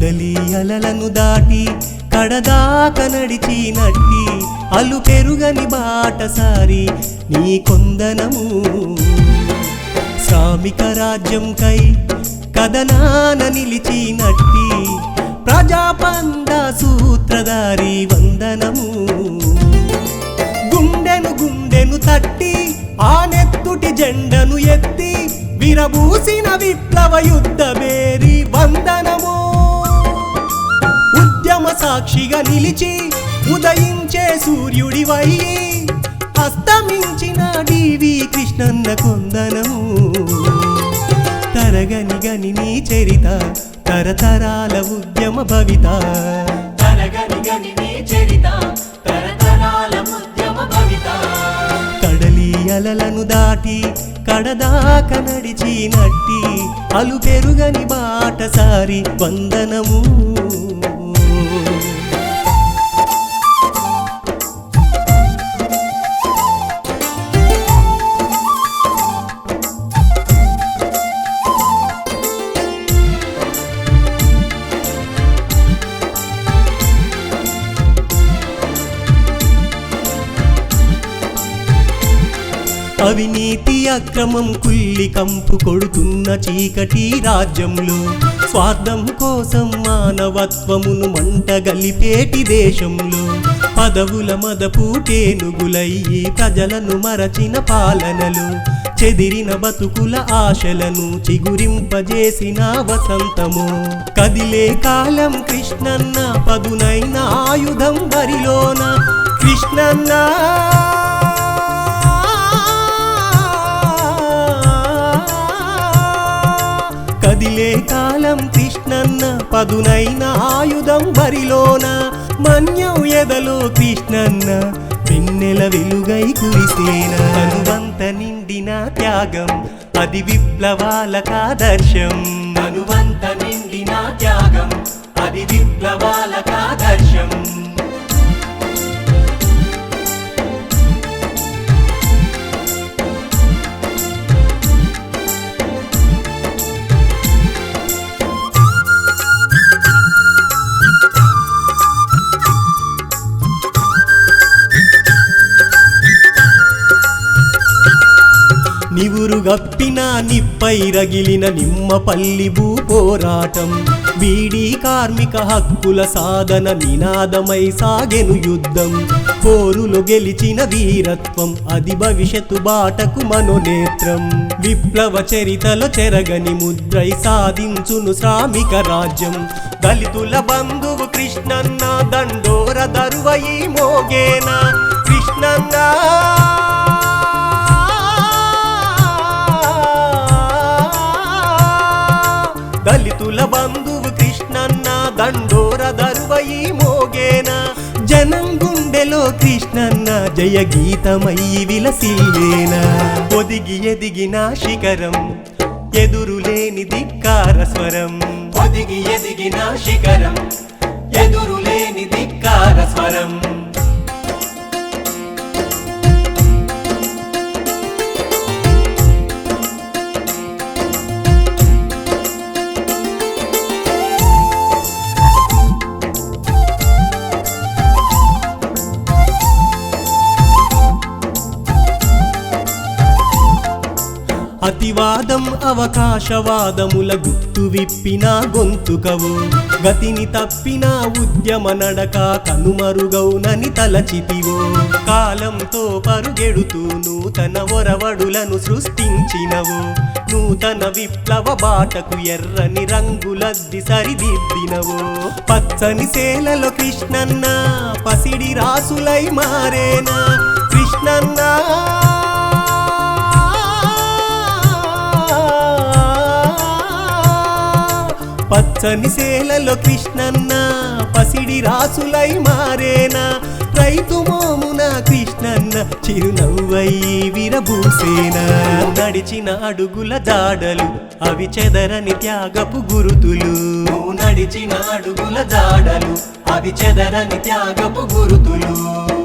కడలి అలలను దాటి కడదాక నడిచినట్టి అలు పెరుగని బాటసారి నీ కొందనము. శ్రామిక రాజ్యం కై కదనాన నిలిచినట్టి ప్రజాపంద సూత్రధారి వందనము. గుండెను గుండెను తట్టి ఆ నెత్తుటి జెండను ఎత్తి విరబూసిన విప్లవ యుద్ధమే సాక్షిగా నిలిచి ఉదయించే సూర్యుడివై అస్తమించిన డివి కృష్ణన్న కొందనము. తరగని గని నీ చరిత తరతరాల ఉద్యమ భవిత. తరగని గని నీ చరిత తరతరాల ఉద్యమ భవిత. కడలి అలలను దాటి కడదాక నడిచినట్టి అలు పెరుగని బాటసారి వందనము. అవినీతి అక్రమం కుల్లి కంపు కొడుతున్న చీకటి రాజ్యంలో స్వార్థం కోసం మానవత్వమును మంట గలిపేటి దేశంలో పదవుల మదపూటేనుగులయ్యి ప్రజలను మరచిన పాలనలు చెదిరిన బతుకుల ఆశలను చిగురింపజేసిన వసంతము. కదిలే కాలం కృష్ణన్న పదునైన ఆయుధం బరిలోన కృష్ణన్న పదునైన ఆయుధం బరిలోన మన్యం ఎదలో కృష్ణన్న వెన్నెల వెలుగై కురిసేన. అనువంత నిండిన త్యాగం అది విప్లవాలకు ఆదర్శం అనువంత నిండిన త్యాగం అది విప్లవాలకు నివురు గప్పిన నిప్పై రగిలిన నిమ్మపల్లి భూ పోరాటం. బీడీ కార్మిక హక్కుల సాధన నినాదమై సాగెను యుద్ధం. పోరులు గెలిచిన వీరత్వం అది భవిష్యత్తు బాటకు మనోనేత్రం. విప్లవ చరితలో చెరగని ముద్రై సాధించును శ్రామిక రాజ్యం. దళితుల బంధువు కృష్ణన్న దండోర దరువయి మోగేనా? కృష్ణన్న! దళితుల బంధువు కృష్ణన్న దండోర దరువయి మోగేన? జనం గుండెలో కృష్ణన్న జయ గీతమై విలసిల్లేన? ఒదిగి ఎదిగిన శిఖరం ఎదురులేని ధిక్కార స్వరం. ఒదిగి ఎదిగిన శిఖరం ఎదురులేని ధిక్కార అతివాదం అవకాశవాదముల గుత్తు విప్పిన గొంతుకవు. గతిని తప్పిన ఉద్యమ నడక కనుమరుగౌనని తలచితివో. కాలంతో పరుగెడుతూ నూతన ఒరవడులను సృష్టించినవు. నూతన విప్లవ బాటకు ఎర్రని రంగులద్ది సరిదిద్దినవు. పచ్చని సేలలో కృష్ణన్న పసిడి రాసులై మారేనా? కృష్ణన్నా పచ్చని సేలలో కృష్ణన్న పసిడి రాసులై మారేనా? రైతు మోమున కృష్ణన్న చిరునవ్వై విరబూసేనా? నడిచిన అడుగుల జాడలు అవి చెదరని త్యాగపు గురుతులు. నడిచిన అడుగుల జాడలు అవి చెదరని త్యాగపు గురుతులు.